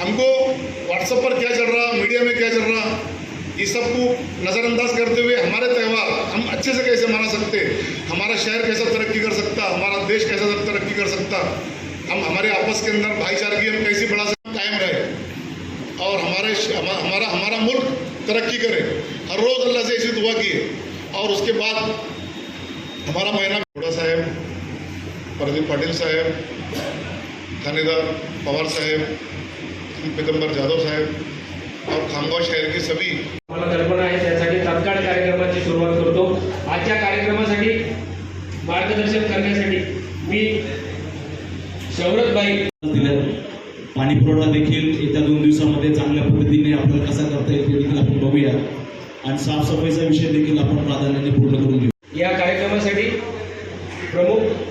हमको व्हाट्सएप पर क्या चल रहा मीडिया में क्या चल रहा, ये सबको नज़रअंदाज करते हुए हमारे त्यौहार हम अच्छे से कैसे मना सकते, हमारा शहर कैसा तरक्की कर सकता, हमारा देश कैसा तरक्की कर सकता, हम हमारे आपस के अंदर भाईचारगी हम कैसे बढ़ा सकते कायम रहे, और हमारे हमा- हमारा हमारा मुल्क तरक्की करे। हर रोज़ अल्लाह से ऐसी दुआ किए और उसके बाद हमारा महीना घोड़ा साहेब, प्रदीप पाटिल साहेब थानेदार पवार साहेब पितंबर जाधव साहेब और खामगाव शहर के सभी मला कल्पना आहे त्यासाठी तात्काळ कार्यक्रमाची सुरुवात करतो. आजच्या कार्यक्रमासाठी मार्गदर्शन करण्यासाठी मी शौरतबाई. दिलं. पाणी पुरवठा देखील येत्या दोन दिवसामध्ये चांगल्या पद्धतीने आपल्याला कसा करता येईल ते देखील आपण बघूया. आणि साफसफाईचा विषय देखील आपण प्राधान्याने पूर्ण करून घेऊ या कार्यक्रमासाठी प्रमुख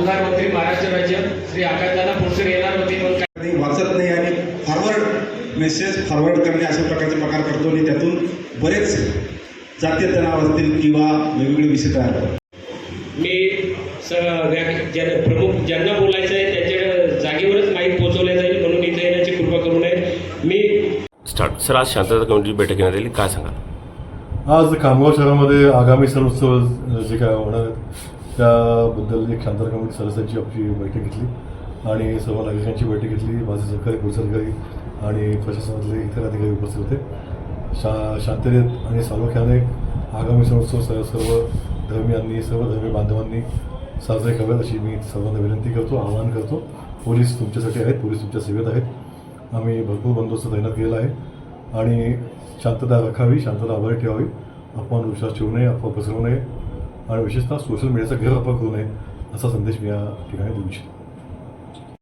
कामगार मंत्री महाराष्ट्र राज्य श्री आकाशदादा फुलसर येणार होते. पण काही वाचत नाही आणि फॉरवर्ड मेसेज फॉरवर्ड करणे अशा प्रकारचे प्रकार करतो आणि त्यातून बरेच जातीय तणाव असतील किंवा वेगवेगळे विषय तयार होतात. मी स प्रमुख ज्यांना बोलायचं आहे त्यांच्या जागेवरच माहीत पोहोचवल्या जाईल म्हणून इथे येण्याची कृपा करू नये. मी स्टार्ट सर आज शांतता कमिटी बैठक घेण्यात आली काय सांगाल? आज खामगाव शहरामध्ये आगामी सण उत्सव जे काय होणार आहेत त्याबद्दल एक शांतता कमिटी सदस्यांची आपली बैठक घेतली आणि सर्व नागरिकांची बैठक घेतली. माझे सरकारी पोलीस अधिकारी आणि प्रशासनातले इतर अधिकारी उपस्थित होते. शा शांततेत आणि सालोख्याने आगामी सणोत्सव सर्व सर्व धर्मियांनी सर्व धर्मीय बांधवांनी साजरे करावेत अशी मी सर्वांना विनंती करतो आवाहन करतो. पोलीस तुमच्यासाठी आहेत पोलीस तुमच्या सेवेत आहेत. आम्ही भरपूर बंदोबस्त तैनात केलेला आहे आणि शांतता राखावी शांतता आभारी ठेवावी. अपमान विश्वास ठेवू नये अफवा पसरवू नये. आणि विशेषतः सोशल मीडियाचा गैरवापर करू नये असा संदेश मी या ठिकाणी देऊ इच्छितो.